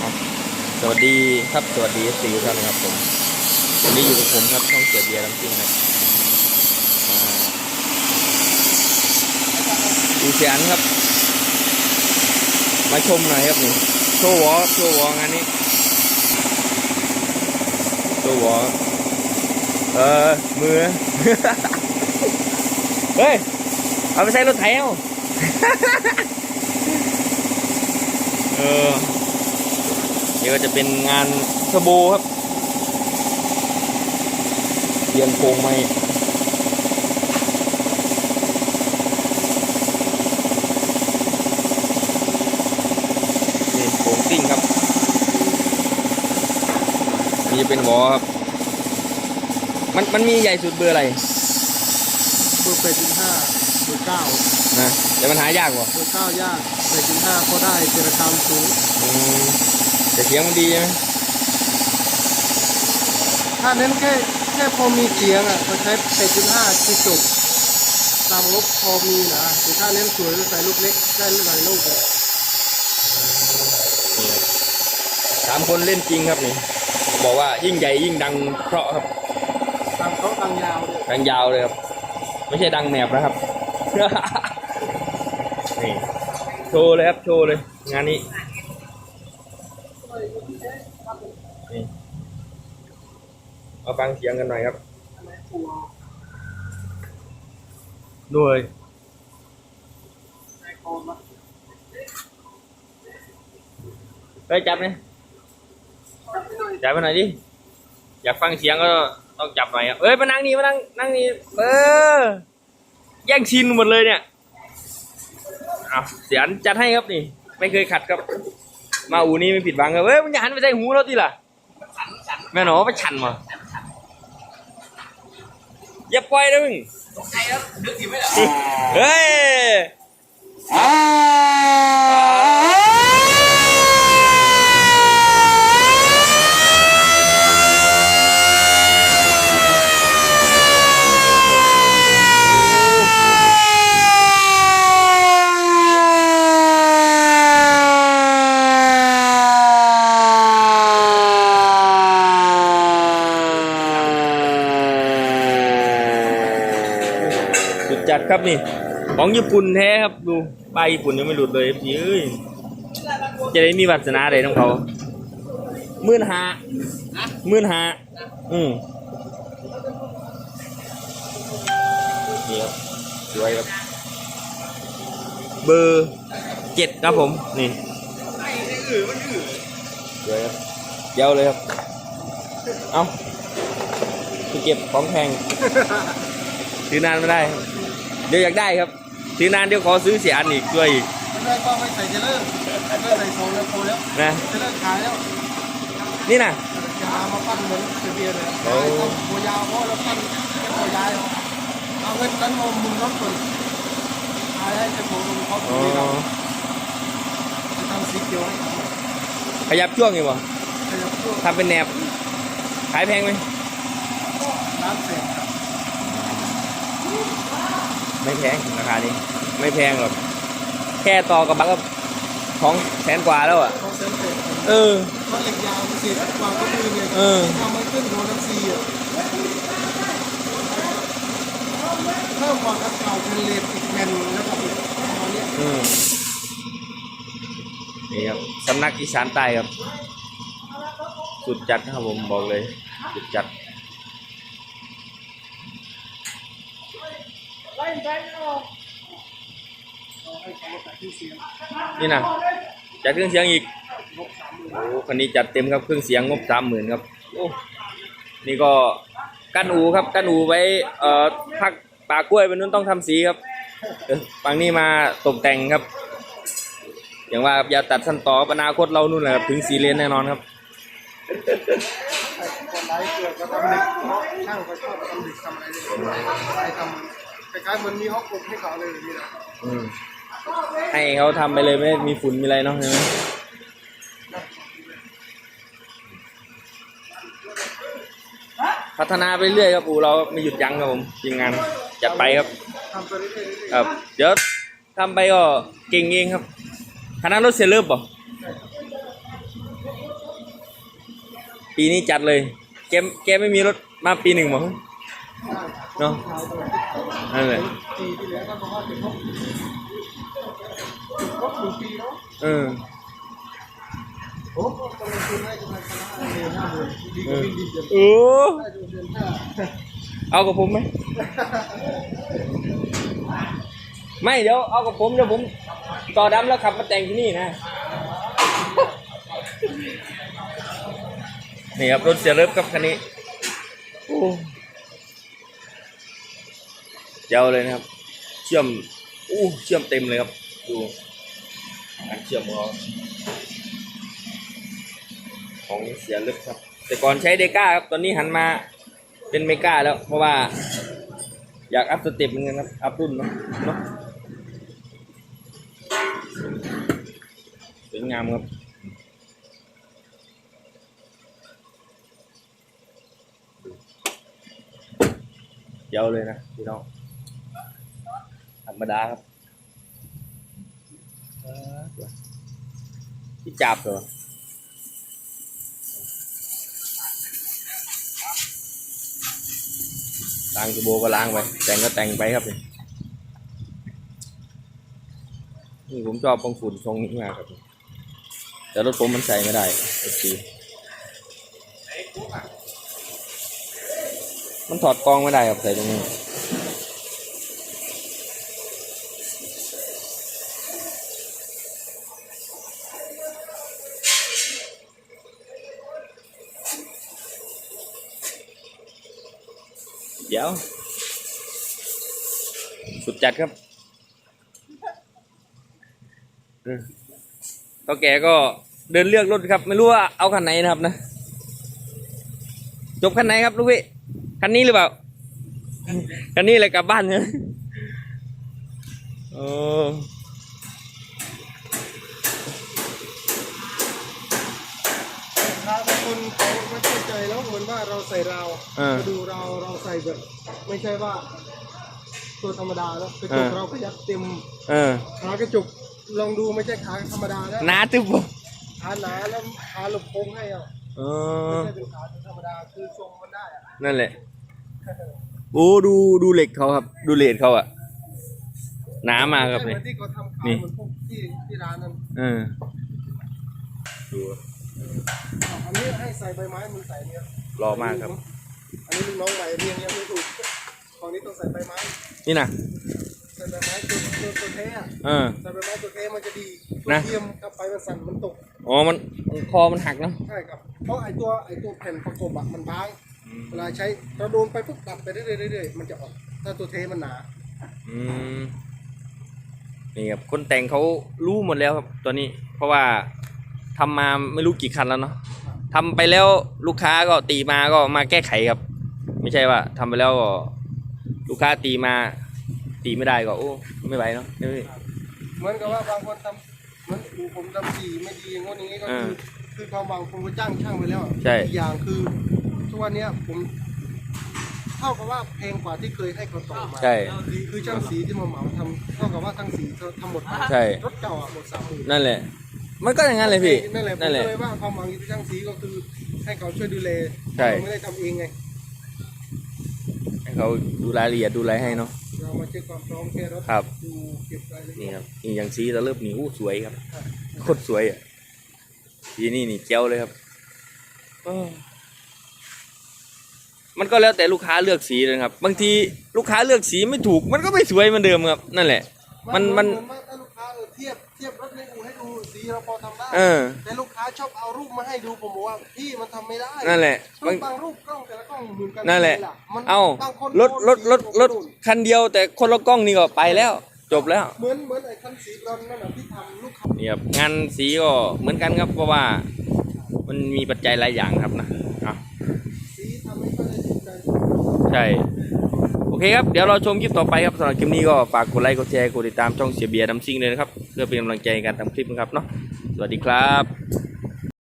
ครับสวัสดีครับสวัสดีสีท่านนะครับผมวันนี้อยู่กับผมครับช่องเกียรติเบียร์น้ำจิ้มนะมาดูเสียนครับ มาชมหน่อยครับนี่โชว์วอโชว์วองานนี้โชว์วอเออมือ เฮ้ย เอาไปใช้รถไถเอาเออ นี่ก็จะเป็นงานสบู่ครับเปลี่ยนโครงใหม่นี่โครงซิ่งครับนี่จะเป็นวอครับ มันมันมีใหญ่สุดเบอร์อะไรเบอร์แปดจุดห้าเบอร์เก้านะแต่มันหายากกว่าเบอร์เก้ายากแปดจุดห้าพอได้เจรคามสูงอืม แต่เสียงมันดีใช่ไหมถ้าเน้นแค่แค่พอมีเสียงอะก็ใช้แปดจุดห้าที่จบตามงบพอมีนะแต่ถ้าเน้นสวยก็ใส่ลูกเล็กได้หลายลูกเลยนี่ครับสามคนเล่นจริงครับนี่ บอกว่ายิ่งใหญ่ยิ่งดังเพราะครับตามเขาตังยาวเลยดังยาวเลยครับ ไม่ใช่ดังแหนบนะครับนี่โชว์เลยครับโชว์เลย งานนี้ นี่มาฟังเสียงกันหน่อยครับด้วยไปจับเนี่ยจับไปหน่อยดิ อยากฟังเสียงก็ต้องจับหน่อยครับเอ้ยมานั่งนี่มานั่งนั่งนี่เออ แย่งชินหมดเลยเนี่ย เอาเสียนจัดให้ครับนี่ ไม่เคยขัดครับ มาอูนี่ไม่ผิดหวังครับเอ้ยมึงอย่าหันไปใส่หูเราทีล่ะแม่หนอไปชันมาอย่าปล่อยนะมึงเฮ้ยสุดจัด ครับนี่ ของญี่ปุ่นแท้ครับดูป้ายญี่ปุ่นยังไม่หลุดเลยพี่เอ้ยจะได้มีวาสนาอะไรของเขามื่นหามื่นหาอืมนี่ครับสวยครับ เบอร์เจ็ดครับผม นี่สวยครับเยาวเลยครับ เอาไปเก็บของแพงซื้อนานไม่ได้ เดี๋ยวอยากได้ครับซื้อนานเดี๋ยวขอซื้อเสียอันอีกด้วยอีกไม่ได้ก็ไม่ใส่เจเลอร์ไม่ใส่โซนแล้วโคแล้วนะเจเลอร์ขายแล้วนี่นะยามาปั้นเหมือนเบียร์เลยโอ้ขายต้องตัวยาวเพราะเราปั้นแค่ตัวยาวเอาเงินนั้นมามึงรถคนขายให้เจ้าของลงเขาอ๋อที่เราจะทำสีเขียวให้เขาขยับช่วงอยู่บ่ขยับตัวทำเป็นแหนบขายแพงไหมร้านเสร็จครับ ไม่แพงราคานี้ ไม่แพงหรอก แค่ต่อกระบะก็ของแสนกว่าแล้วอะ เขาเซ็นเสร็จเออเพราะเหล็กยาวมันเสียกว่าก็คือเนี่ยเออ ทำมันขึ้นโดนน้ำซีอะเพิ่มความกับเก่าเป็นเลนอีกแผ่นแล้วก็อีกประมาณเนี้ยอืมนี่ครับสำนักอีสานใต้ครับ สุดจัดนะครับผมบอกเลย สุดจัด ให้เขามาตัดที่เสียง นี่นะจัดเครื่องเสียงอีกโอ้คันนี้จัดเต็มครับเครื่องเสียงงบสามหมื่นครับโอ้นี่ก็กั้นอูครับกั้นอูไว้เอ่อพักป่ากล้วยเป็นนู้นต้องทำสีครับฝั่งนี้มาตกแต่งครับ อย่างว่าอย่าตัดสั้นต่ออนาคตเรานู่นแหละครับถึงสีเลนแน่นอนครับคนไลฟ์เกิดก็ทำเด็กช่างเขาชอบทำเด็กทำอะไรเลยทำ คล้ายๆเหมือนมีห้องกบให้เขาเลยแบบนี้นะอืมให้เขาทำไปเลยไม่มีฝุ่นมีอะไรเนาะใช่ไหมพัฒนาไปเรื่อยครับอูเราไม่หยุดยั้งครับผมทีมงานจัดไปครับ ทำไปเรื่อยๆครับเดี๋ยวทำไปก็เก่งเองครับคณะรถเซเลอร์ป่ะปีนี้จัดเลยแกแกไม่มีรถมาปีหนึ่งมั้ง เนาะนั่นแหละเออเออเอากับผมไหมไม่เดี๋ยวเอากับผมเดี๋ยวผมต่อดำแล้วขับมาแต่งที่นี่นะนี่ครับรถเสีเลิฟกับคันนี้ เจ้าเลยนะครับ เชื่อมอู้เชื่อมเต็มเลยครับ ดูการเชื่อมของเของเสียลิฟครับ แต่ก่อนใช้เดก้าครับ ตอนนี้หันมาเป็นเมก้าแล้ว เพราะว่า อยากอัพสเต็ปเหมือนกันครับ อัพรุ่นเนาะเนาะสวยงามครับเยาเลยนะพี่น้อง ธรรมดาครับเออที่จับเหรอล้างตัวโบก็ล้างไป แต่งก็แต่งไปครับนี่นี่ผมชอบปองฝุ่นทรงนี้มากครับ แต่รถผมมันใส่ไม่ได้เอซีมันถอดกล้องไม่ได้ครับใส่ตรงนี้ เดี๋ยว สุดจัดครับอืมเท่าแกก็เดินเลือกรถครับ ไม่รู้ว่าเอาคันไหนนะครับนะ จบคันไหนครับลูกพี่ คันนี้หรือเปล่า คันนี้เลยกลับบ้านเนี่ยโอ้างคนเขาไม่เข้าใจแล้วเหมือนว่าเราใส่ราวเออ มาดูเราเราใส่แบบ ไม่ใช่ว่า ตัวธรรมดาแล้วกระจกเออเราก็ยัดเต็มเออขากระจกลองดูไม่ใช่ขาธรรมดาแล้วหนาตึ๊บบ่ขาหนาแล้วขาหลบโค้งให้อะเอไม่อ ใช่เป็นขาธรรมดาคือทรงมันได้อะนั่นแหละ โอ้ดูดูเหล็กเขาครับ ดูเลดเขาอะหนามากครับเหมืเนี่อยนที่เขาทำขานี่เหมือนพวกที่ที่ร้านนั้น เออดู อันนี้ให้ใส่ใบไม้มันใส่เนี่ยรอมากครับ อันนี้ลูกน้องใหม่เรียงยังไม่ถูกของนี้ต้องใส่ใบไม้ นี่นะใส่ใบไม้ตัวตัวตัวเทอะเออ ใส่ใบไม้ตัวเทมันจะดีตัวนะ เทียมกับไปมันสั่นมันตก อ๋อมันมันคอมันหักเนาะ ใช่ครับ เพราะไอตัวไอตัวแผ่นประกบอะมันบาง เวลาใช้เราโดนไปปุ๊บตัดไปเรื่อยๆเรื่อยๆมันจะออก ถ้าตัวเทมันหนา อืมนี่ครับคนแต่งเขารู้หมดแล้วครับตัวนี้ เพราะว่า ทำมาไม่รู้กี่คันแล้วเนาะทำไปแล้วลูกค้าก็ตีมาก็มาแก้ไขครับ ไม่ใช่ว่าทำไปแล้วก็ลูกค้าตีมา ตีไม่ได้ก็โอ้ไม่ไหวเนาะเอ้ยเหมือนกับว่าบางคนทำเหมือนอูผมทำสีไม่ดีอย่างงี้อย่างงี้ก็คืออ่าคือความหวังผมก็จ้างช่างไปแล้วอะใช่ อีกอย่างคือทุกวันเนี้ยผมเท่ากับว่าแพงกว่าที่เคยให้เขาต่อมาใช่ คือช่างสีที่มาเหมาทำเท่ากับว่าทั้งสีทำหมดใช่ รถเก่าอะหมดสามหมื่นนั่นแหละ มันก็อย่างนั้นเลยพี่นั่นแหละผมนั่นแหก็ละเลยว่าความหวังอยู่ที่ช่างสีก็คือให้เขาช่วยดูแลใช่เราไม่ได้ทำเองไง ให้เขาดูรายละเอียดดูอะไรให้เนาะ เรามาเช็คความพร้อมแค่รถครับ ดูเก็บรายละเอีนี่ยดครับนี่อย่างสีตะเลิบนี่อู้สวยครับโคตรสวยอะทีนี่นี่เจ้าเลยครับเออมันก็แล้วแต่ลูกค้าเลือกสีเลยครับ บางทีลูกค้าเลือกสีไม่ถูก มันก็ไม่สวยเหมือนเดิมครับ นั่นแหละ มันมัน เหว่าถ้าลูกค้าเออเทียบ เทียบรถในอู่ให้ดูสีเราพอทำได้เออ แต่ลูกค้าชอบเอารูปมาให้ดูผมบอกว่าพี่มันทำไม่ได้นั่นแหละรูบางปบางรูปกล้องแต่ละกล้องเหมือนกันนั่นแหละ มันเอ้าบางคนรถรถรถรถโดนคันเดียวแต่คนละกล้องนี่ก็ไปแล้ว จบแล้ว เหมือนเหมือนไอ้คันสีบรอนซ์นั่นแหะที่ทำลูกค้านี่ครับงานสีก็เหมือนกันครับเพราะว่า มันมีปัจจัยหลายอย่างครับนะอะสีทำให้เขาได้ถูกใจใช่โอเคครับ เดี๋ยวเราชมคลิปต่อไปครับสำหรับคลิปนี้ก็ฝากกดไลค์กดแชร์กดติดตามช่องเสียเบียร์ดัมซิงเลยนะครับเพื่อเป็นกำลังใจในการทำคลิปนะครับเนาะสวัสดีครับ